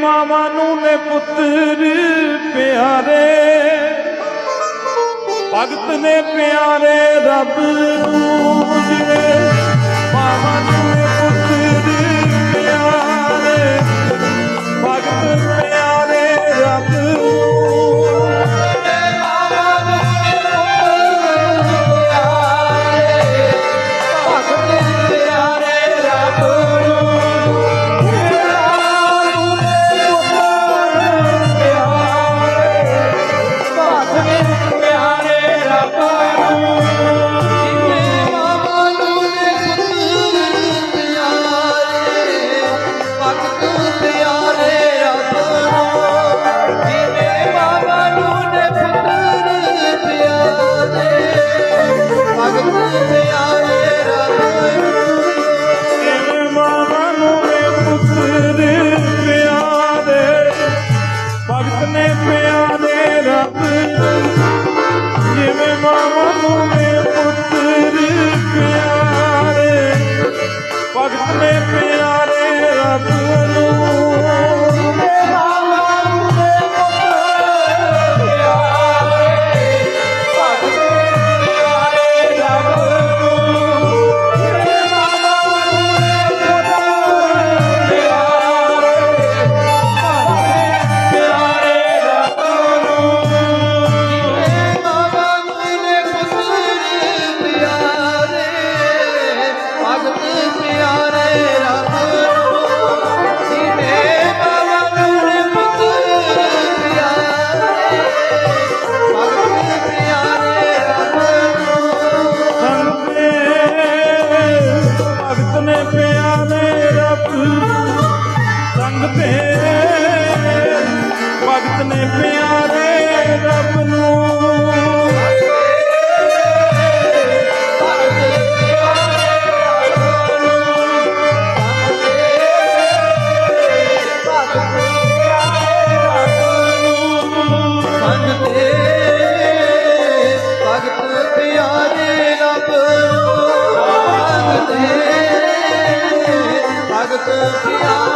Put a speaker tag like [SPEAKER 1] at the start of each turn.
[SPEAKER 1] ਮਾਵਾਂ ਨੂੰ ਨੇ ਪੁੱਤਰ ਪਿਆਰੇ। ਭਗਤ ਨੇ ਪਿਆਰੇ ਰੱਬ ਭਗਤ ਨੇ ਪਿਆਰੇ ਰੱਬ ਜਿਵੇਂ ਮਾਵਾਂ ਨੂੰ ਪਿਆਰੇ ਰੱਬ। ਸੰਗ ਤੇ ਭਗਤ ਨੇ ਪਿਆਰ Maria.